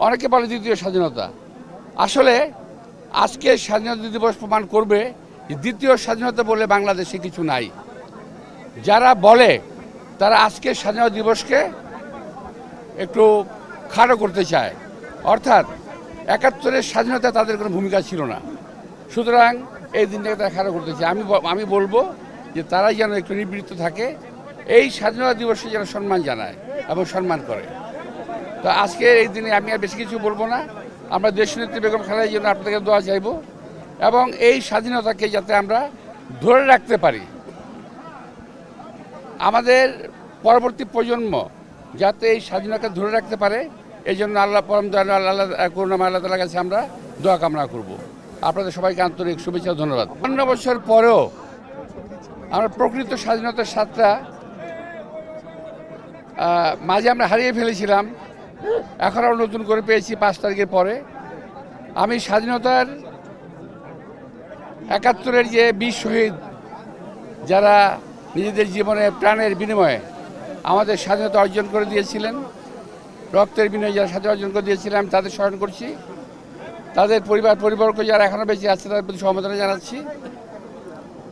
অনেকে বলে দ্বিতীয় স্বাধীনতা। আসলে আজকে স্বাধীনতা দিবস প্রমাণ করবে দ্বিতীয় স্বাধীনতা বলে বাংলাদেশে কিছু নাই। যারা বলে তারা আজকে স্বাধীনতা দিবসকে একটু খাটো করতে চায়। অর্থাৎ একাত্তরের স্বাধীনতা তাদের কোনো ভূমিকা ছিল না। সুতরাং এই দিনটাকে তারা খাটো করতে চায়। আমি আমি বলব যে তারাই যেন একটু নিবৃত্ত থাকে। এই স্বাধীনতা দিবসে যেন সম্মান জানায় এবং সম্মান করে। তো আজকে এই দিনে আমি আর বেশি কিছু বলব না। আমরা দেশনেত্রী বেগম খালেদার জন্য আপনাদের দোয়া চাইব এবং এই স্বাধীনতাকে যাতে আমরা ধরে রাখতে পারি। আমাদের পরবর্তী প্রজন্ম যাতে এই স্বাধীনতা ধরে রাখতে পারে এই জন্য আল্লাহ পরম দয়ালু আল্লাহ করুণা আল্লাহ তালার কাছে আমরা দোয়া কামনা করব। আপনাদের সবাইকে আন্তরিক শুভেচ্ছা ধন্যবাদ। অন্য বছর পরেও আমরা প্রকৃত স্বাধীনতার স্বাদটা মাঝে আমরা হারিয়ে ফেলেছিলাম এখন আমরা নতুন করে পেয়েছি পাঁচ তারিখের পরে। আমি স্বাধীনতার একাত্তরের যে বীর শহীদ, যারা নিজেদের জীবনে প্রাণের বিনিময়ে আমাদের স্বাধীনতা অর্জন করে দিয়েছিলেন, রক্তের বিনিময়ে যারা স্বাধীনতা অর্জন করে দিয়েছিলেন, আমি তাদের স্মরণ করছি। তাদের পরিবার পরিবর্গ যারা এখনও বেঁচে আছে, তাদের প্রতি সমবেদনা জানাচ্ছি।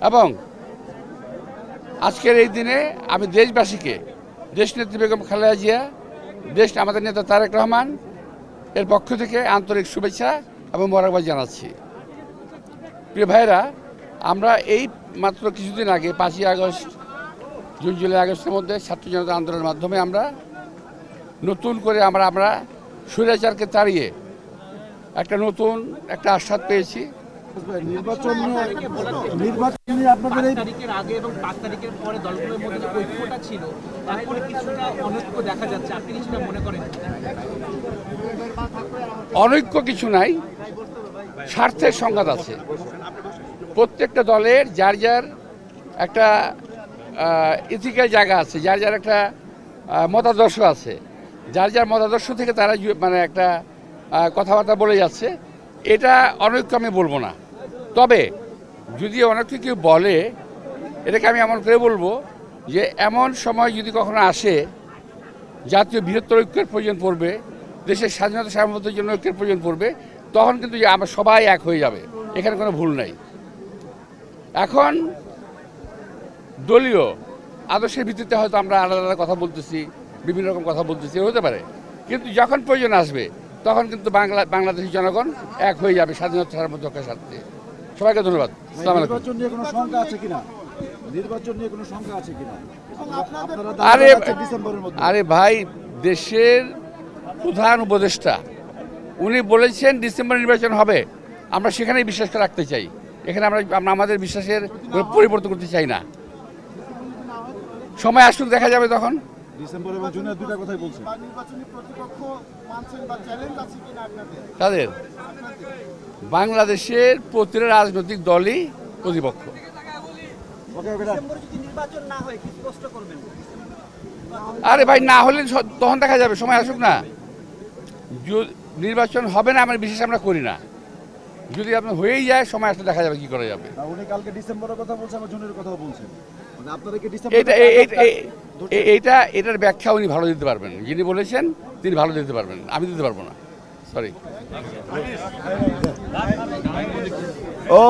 এবং আজকের এই দিনে আমি দেশবাসীকে দেশ দেশনেত্রী বেগম খালেদা জিয়া দেশ আমাদের নেতা তারেক রহমান এর পক্ষ থেকে আন্তরিক শুভেচ্ছা এবং মোরাকবাদ জানাচ্ছি। প্রিয় ভাইরা আমরা এই মাত্র কিছুদিন আগে, পাঁচই আগস্ট, জুন, জুলাই আগস্টের মধ্যে ছাত্র জনতা আন্দোলনের মাধ্যমে আমরা নতুন করে আমরা আমরা স্বৈরাচারকে তাড়িয়ে একটা নতুন একটা আস্বাদ পেয়েছি। নির্বাচন নির্বাচন নিয়ে আপনাদের এই তারিখের আগে এবং পাঁচ তারিখের পরে দলগুলোর মধ্যে যে ঐক্যটা ছিল তারপরে কিছুটা অনৈক্য দেখা যাচ্ছে। আপনি কিছুটা মনে করেন? অনৈক্য কিছু নাই। স্বার্থের সংঘাত আছে। প্রত্যেকটা দলের যার যার একটা ইথিক্যাল জায়গা আছে যার যার একটা মতাদর্শ আছে। যার যার মতাদর্শ থেকে তারা মানে একটা কথাবার্তা বলে যাচ্ছে। এটা অনৈক্য আমি বলব না। তবে যদি অনৈক্য কেউ বলে, এটাকে আমি এমন করে বলব যে এমন সময় যদি কখনো আসে, জাতীয় বৃহত্তর ঐক্যের প্রয়োজন পড়বে, দেশের স্বাধীনতা সার্বভৌমত্বের জন্য ঐক্যের প্রয়োজন পড়বে, তখন কিন্তু আমরা সবাই এক হয়ে যাবে। এখানে কোনো ভুল নাই। এখন দলীয় আদর্শের ভিত্তিতে হয়তো আমরা আলাদা আলাদা কথা বলতেছি, বিভিন্ন রকম কথা বলতেছি হতে পারে। কিন্তু যখন প্রয়োজন আসবে, তখন কিন্তু বাংলা, বাংলাদেশের জনগণ এক হয়ে যাবে স্বাধীনতা সার্বভৌমত্বের স্বার্থে সবাইকে ধন্যবাদ। নির্বাচন নিয়ে কোনো শঙ্কা আছে কিনা? নির্বাচন নিয়ে কোনো শঙ্কা আছে কিনা? আরে ভাই দেশের প্রধান উপদেষ্টা উনি বলেছেন ডিসেম্বর নির্বাচন হবে। আমরা সেখানেই বিশ্বাস রাখতে চাই। এখানে আমরা আমাদের বিশ্বাসের পরিবর্তন করতে চাই না। সময় আসুক দেখা যাবে তখন। ডিসেম্বর এবং জুনের দুটা কথাই বলছেন। বা বাংলাদেশের প্রতিটা রাজনৈতিক দলই প্রতিপক্ষ। ওকে ওকে done. ডিসেম্বরে যদি নির্বাচন না হয় কি স্পষ্ট করবেন? আরে ভাই না হলে তখন দেখা যাবে সময় আসুক না। নির্বাচন হবে না আমার বিশেষ আমরা করি না। যদি আপনার হয়েই যায় সময় আসলে দেখা যাবে কি করা যাবে। না, উনি কালকে ডিসেম্বরের কথা বলছেন আবার জুনের কথাও বলছেন। মানে এটা এটার ব্যাখ্যা উনি ভালো দিতে পারবেন। যিনি বলেছেন তিনি ভালো দিতে পারবেন। আমি দিতে পারব না। সরি ও